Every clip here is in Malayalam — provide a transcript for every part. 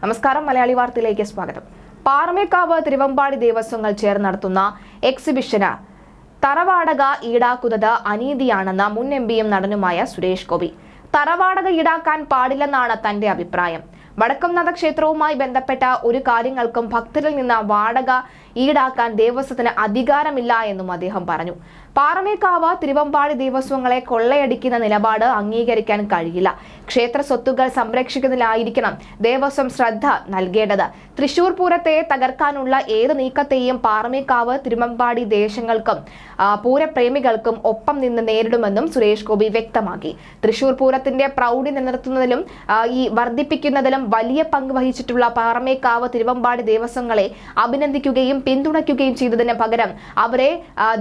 നമസ്കാരം മലയാളി വാർത്തയിലേക്ക് സ്വാഗതം. പാറമേക്കാവ് തിരുവമ്പാടി ദേവസ്വങ്ങൾ ചേർന്ന് നടത്തുന്ന എക്സിബിഷന് തറവാടക ഈടാക്കുന്നത് അനീതിയാണെന്ന് മുൻ എം പിയും നടനുമായ സുരേഷ് ഗോപി. തറവാടക ഈടാക്കാൻ പാടില്ലെന്നാണ് തന്റെ അഭിപ്രായം. വടക്കംനാഥ ക്ഷേത്രവുമായി ബന്ധപ്പെട്ട ഒരു കാര്യങ്ങൾക്കും ഭക്തരിൽ നിന്ന് വാടക ഈടാക്കാൻ ദേവസ്വത്തിന് അധികാരമില്ല എന്നും അദ്ദേഹം പറഞ്ഞു. പാറമേക്കാവ് തിരുവമ്പാടി ദേവസ്വങ്ങളെ കൊള്ളയടിക്കുന്ന നിലപാട് അംഗീകരിക്കാൻ കഴിയില്ല. ക്ഷേത്ര സ്വത്തുകൾ സംരക്ഷിക്കുന്നതിലായിരിക്കണം ദേവസ്വം ശ്രദ്ധ നൽകേണ്ടത്. തൃശൂർ പൂരത്തെ തകർക്കാനുള്ള ഏത് നീക്കത്തെയും പാറമേക്കാവ് തിരുവമ്പാടി ദേശങ്ങൾക്കും പൂരപ്രേമികൾക്കും ഒപ്പം നിന്ന് നേരിടുമെന്നും സുരേഷ് ഗോപി വ്യക്തമാക്കി. തൃശൂർ പൂരത്തിന്റെ പ്രൗഢി നിലനിർത്തുന്നതിലും ഈ വർദ്ധിപ്പിക്കുന്നതിലും വലിയ പങ്ക് വഹിച്ചിട്ടുള്ള പാറമേക്കാവ് തിരുവമ്പാടി ദേവസ്വങ്ങളെ അഭിനന്ദിക്കുകയും പിന്തുണയ്ക്കുകയും ചെയ്തതിന് പകരം അവരെ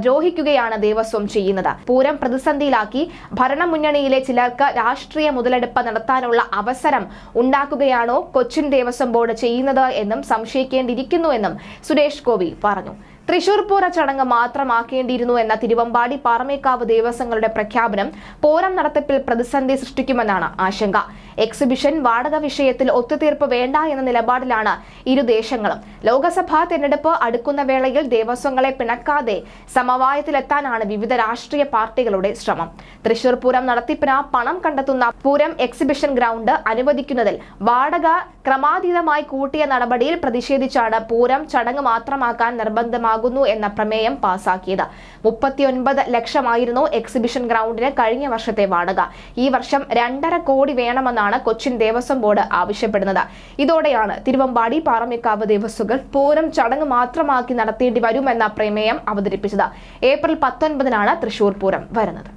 ദ്രോഹിക്കുകയാണ് ദേവസ്വം ചെയ്യുന്നത്. പൂരം പ്രതിസന്ധിയിലാക്കി ഭരണമുന്നണിയിലെ ചിലർക്ക് രാഷ്ട്രീയ മുതലെടുപ്പ് നടത്താനുള്ള അവസരം ഉണ്ടാക്കുകയാണോ കൊച്ചിൻ ദേവസ്വം ബോർഡ് ചെയ്യുന്നത് എന്നും സംശയിക്കേണ്ടിയിരിക്കുന്നുവെന്നും സുരേഷ് ഗോപി പറഞ്ഞു. തൃശൂർ പൂര ചടങ്ങ് മാത്രമാക്കേണ്ടിയിരുന്നു എന്ന തിരുവമ്പാടി പാറമേക്കാവ് ദേവസ്വങ്ങളുടെ പ്രഖ്യാപനം പൂരം നടത്തിപ്പിൽ പ്രതിസന്ധി സൃഷ്ടിക്കുമെന്നാണ് ആശങ്ക. എക്സിബിഷൻ വാടക വിഷയത്തിൽ ഒത്തുതീർപ്പ് വേണ്ട എന്ന നിലപാടിലാണ് ഇരുദേശങ്ങളും ദേശങ്ങളും. ലോക്സഭാ തെരഞ്ഞെടുപ്പ് അടുക്കുന്ന വേളയിൽ ദേവസ്വങ്ങളെ പിണക്കാതെ സമവായത്തിലെത്താനാണ് വിവിധ രാഷ്ട്രീയ പാർട്ടികളുടെ ശ്രമം. തൃശൂർ പൂരം നടത്തിപ്പിന് പണം കണ്ടെത്തുന്ന പൂരം എക്സിബിഷൻ ഗ്രൗണ്ട് അനുവദിക്കുന്നതിൽ വാടക ക്രമാതീതമായി കൂട്ടിയ നടപടിയിൽ പ്രതിഷേധിച്ചാണ് പൂരം ചടങ്ങ് മാത്രമാക്കാൻ നിർബന്ധമാകുന്നു എന്ന പ്രമേയം പാസാക്കിയത്. മുപ്പത്തിയൊൻപത് ലക്ഷമായിരുന്നു എക്സിബിഷൻ ഗ്രൗണ്ടിന് കഴിഞ്ഞ വർഷത്തെ വാടക. ഈ വർഷം രണ്ടര കോടി വേണമെന്നാണ് എന്നാണ് കൊച്ചിൻ ദേവസ്വം ബോർഡ് ആവശ്യപ്പെടുന്നത്. ഇതോടെയാണ് തിരുവമ്പാടി പാറമേക്കാവ് ദേവസ്വകൾ പൂരം ചടങ്ങ് മാത്രമാക്കി നടത്തേണ്ടി വരുമെന്ന പ്രമേയം അവതരിപ്പിച്ചത്. ഏപ്രിൽ പത്തൊൻപതിനാണ് തൃശൂർ പൂരം വരുന്നത്.